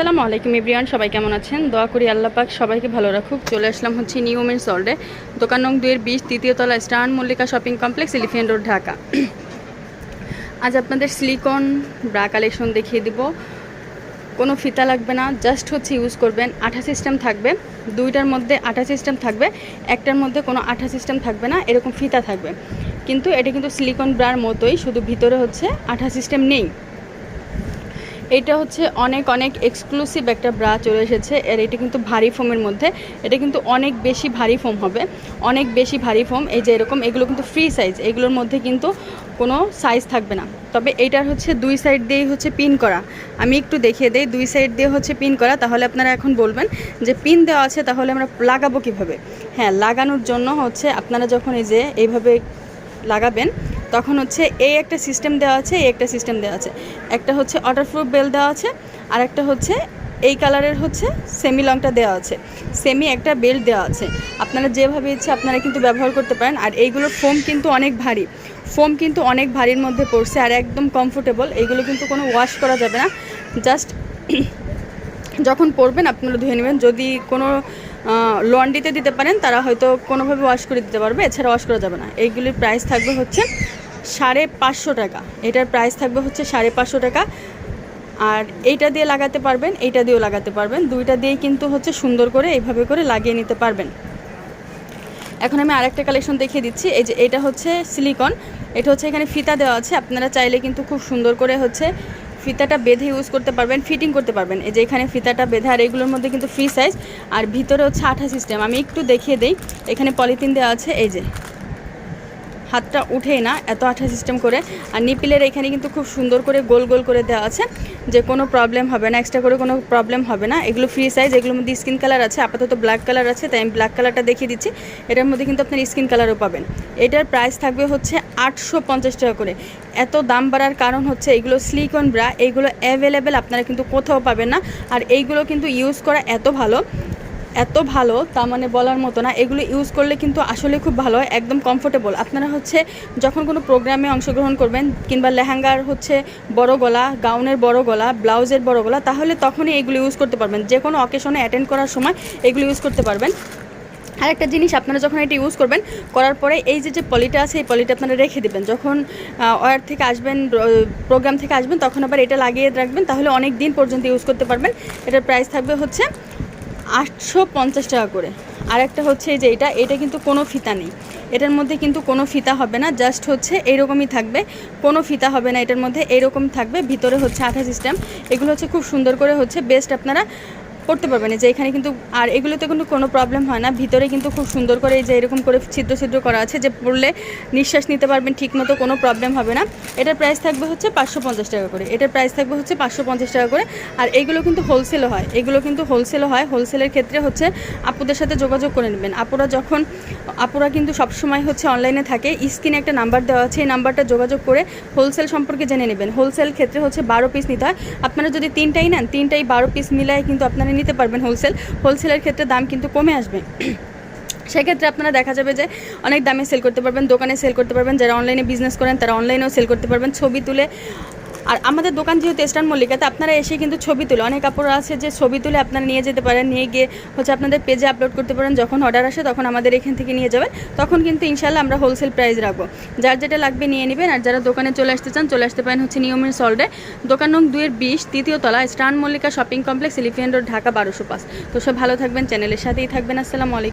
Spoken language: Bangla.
আসসালামু আলাইকুম এভরিওয়ান, সবাই কেমন আছেন? দোয়া করি আল্লাহ পাক সবাইকে ভালো রাখুক। চলে আসলাম হচ্ছে নিউ ওমেন সল্ডে দোকান নং দুয়ের বিশ, তৃতীয় তলা eastern Mallika shopping complex elephant road, Dhaka. আজ আপনাদের সিলিকন ব্রা কালেকশন দেখিয়ে দিব। কোনো ফিতা লাগবে না জাস্ট হচ্ছে ইউজ করবেন। আঠা সিস্টেম থাকবে। দুইটার মধ্যে আঠা সিস্টেম থাকবে। একটার মধ্যে কোনো আঠা সিস্টেম থাকবে না, এরকম ফিতা থাকবে। কিন্তু এটা কিন্তু সিলিকন ব্রার মতোই, শুধু ভিতরে হচ্ছে আঠা সিস্টেম নেই। এটা হচ্ছে অনেক অনেক এক্সক্লুসিভ একটা ব্রা চলে এসেছে। আর এটা কিন্তু ভারী ফোমের মধ্যে। এটা কিন্তু অনেক বেশি ভারী ফোম হবে। অনেক বেশি ভারী ফোম এই যে এরকম, এগুলো কিন্তু ফ্রি সাইজ এগুলোর মধ্যে কিন্তু কোনো সাইজ থাকবে না। তবে এইটার হচ্ছে দুই সাইড দিয়েই হচ্ছে পিন করা। আমি একটু দেখিয়ে দেই। দুই সাইড দিয়ে হচ্ছে পিন করা। তাহলে আপনারা এখন বলবেন যে পিন দেওয়া আছে, তাহলে আমরা লাগাবো কীভাবে? হ্যাঁ লাগানোর জন্য হচ্ছে আপনারা যখন এই যে এইভাবে লাগাবেন তখন হচ্ছে এই একটা সিস্টেম দেওয়া আছে এই একটা সিস্টেম দেওয়া আছে। একটা হচ্ছে ওয়াটারপ্রুফ বেল দেওয়া আছে, আর একটা হচ্ছে এই কালারের হচ্ছে সেমি লংটা দেওয়া আছে। সেমি একটা বেল্ট দেওয়া আছে। আপনারা যেভাবে ইচ্ছে আপনারা কিন্তু ব্যবহার করতে পারেন, আর এইগুলোর ফোম কিন্তু অনেক ভারী। ফোম কিন্তু অনেক ভারীর মধ্যে পড়ছে, আর একদম কমফোর্টেবল এইগুলো কিন্তু কোনো ওয়াশ করা যাবে না। জাস্ট যখন পরবেন, আপনারা ধুয়ে নেবেন। যদি কোনো লন্ড্রিতে দিতে পারেন, তারা হয়তো কোনোভাবে ওয়াশ করে দিতে পারবে। এছাড়া ওয়াশ করা যাবে না। এইগুলির প্রাইস থাকবে হচ্ছে সাড়ে পাঁচশো টাকা। এটার প্রাইস থাকবে হচ্ছে সাড়ে পাঁচশো টাকা। আর এইটা দিয়ে লাগাতে পারবেন, এইটা দিয়েও লাগাতে পারবেন। দুইটা দিয়েই কিন্তু হচ্ছে সুন্দর করে এইভাবে করে লাগিয়ে নিতে পারবেন। এখন আমি আরেকটা কালেকশন দেখিয়ে দিচ্ছি। এই যে এটা হচ্ছে সিলিকন এটা হচ্ছে এখানে ফিতা দেওয়া আছে। আপনারা চাইলে কিন্তু খুব সুন্দর করে হচ্ছে ফিতাটা বেঁধে ইউজ করতে পারবেন ফিটিং করতে পারবেন। এই যে এখানে ফিতাটা বেঁধে, আর এগুলোর মধ্যে কিন্তু ফ্রি সাইজ আর ভিতরে হচ্ছে আঠা সিস্টেম আমি একটু দেখিয়ে দিই। এখানে পলিথিন দেওয়া আছে। এই যে হাতটা উঠেই না, এত আঠা সিস্টেম করে। আর নিপিলের এখানে কিন্তু খুব সুন্দর করে গোল গোল করে দেওয়া আছে, যে কোনো প্রবলেম হবে না এক্সট্রা করে কোনো প্রবলেম হবে না। এগুলো ফ্রি সাইজ এগুলোর মধ্যে স্কিন কালার আছে, আপাতত ব্ল্যাক কালার আছে, তাই আমি ব্ল্যাক কালারটা দেখিয়ে দিচ্ছি। এটার মধ্যে কিন্তু আপনার স্কিন কালারও পাবেন। এটার প্রাইস থাকবে হচ্ছে আটশো পঞ্চাশ টাকা করে। এত দাম বাড়ার কারণ হচ্ছে এইগুলো স্লিকন ব্রা এইগুলো অ্যাভেলেবেল আপনারা কিন্তু কোথাও পাবেন না। আর এইগুলো কিন্তু ইউজ করা এত ভালো এত ভালো তা মানে বলার মতো না। এগুলো ইউজ করলে কিন্তু আসলে খুব ভালো হয় একদম কমফোর্টেবল আপনারা হচ্ছে যখন কোনো প্রোগ্রামে অংশগ্রহণ করবেন, কিংবা লেহেঙ্গার হচ্ছে বড় গলা গাউনের বড় গলা ব্লাউজের বড় গলা, তাহলে তখনই এগুলো ইউজ করতে পারবেন। যে কোনো অকেশনে অ্যাটেন্ড করার সময় এগুলো ইউজ করতে পারবেন। আর একটা জিনিস, আপনারা যখন এটা ইউজ করবেন, করার পরে এই যে যে পলিটা আছে, এই পলিটা আপনারা রেখে দেবেন। যখন ওয়ার থেকে আসবেন প্রোগ্রাম থেকে আসবেন, তখন আবার এটা লাগিয়ে রাখবেন, তাহলে অনেক দিন পর্যন্ত ইউজ করতে পারবেন। এটার প্রাইস থাকবে হচ্ছে আটশো পঞ্চাশ টাকা করে। আর একটা হচ্ছে এই যে এটা এটা কিন্তু কোনো ফিতা নেই। এটার মধ্যে কিন্তু কোনো ফিতা হবে না, জাস্ট হচ্ছে এইরকমই থাকবে। কোনো ফিতা হবে না, এটার মধ্যে এইরকম থাকবে। ভিতরে হচ্ছে আঠা সিস্টেম। এগুলো হচ্ছে খুব সুন্দর করে হচ্ছে বেস্ট আপনারা করতে পারবেন যে এখানে কিন্তু, আর এগুলোতে কিন্তু কোনো প্রবলেম হয় না। ভিতরে কিন্তু খুব সুন্দর করে এই যে এরকম করে ছিদ্র ছিদ্র করা আছে, যে পড়লে নিঃশ্বাস নিতে পারবেন ঠিক মতো কোনো প্রবলেম হবে না। এটার প্রাইস থাকবে হচ্ছে পাঁচশো পঞ্চাশ টাকা করে। এটার প্রাইস থাকবে হচ্ছে পাঁচশো পঞ্চাশ টাকা করে। আর এগুলো কিন্তু হোলসেলও হয়। এগুলো কিন্তু হোলসেলও হয়। হোলসেলের ক্ষেত্রে হচ্ছে আপুদের সাথে যোগাযোগ করে নেবেন। আপুরা যখন, আপুরা কিন্তু সবসময় হচ্ছে অনলাইনে থাকে। স্ক্রিনে একটা নাম্বার দেওয়া আছে। এই নাম্বারটা যোগাযোগ করে হোলসেল সম্পর্কে জেনে নেবেন। হোলসেল ক্ষেত্রে হচ্ছে বারো পিস নিতে হয়। আপনারা যদি তিনটাই নেন, তিনটাই বারো পিস মিলায় কিন্তু আপনারা নিতে পারবেন হোলসেল হোলসেলের ক্ষেত্রে দাম কিন্তু কমে আসবে। সেক্ষেত্রে আপনারা দেখা যাবে যে অনেক দামে সেল করতে পারবেন, দোকানে সেল করতে পারবেন। যারা অনলাইনে বিজনেস করেন, তারা অনলাইনেও সেল করতে পারবেন। ছবি তুলে আর আমাদের দোকান যেহেতু স্টান মল্লিকাতে আপনারা এসে কিন্তু ছবি তুলে, অনেক কাপড় আছে যে ছবি তুলে আপনারা নিয়ে যেতে পারেন, নিয়ে গিয়ে হচ্ছে আপনাদের পেজে আপলোড করতে পারেন, যখন অর্ডার আসে তখন আমাদের এখান থেকে নিয়ে যাবেন, তখন কিন্তু ইনশাল্লাহ আমরা হোলসেল প্রাইস রাখব। যার যেটা লাগবে নিয়ে নেবেন, আর যারা দোকানে চলে আসতে চান, চলে আসতে পারেন হচ্ছে নিয়মের সল্ডে দোকান নং দুইয়ের বিশ, তৃতীয় তলা eastern Mallika shopping complex elephant road Dhaka বারোশো পাঁচ। তো সব ভালো থাকবেন চ্যানেলের সাথেই থাকবেন, আসসালামু আলাইকুম।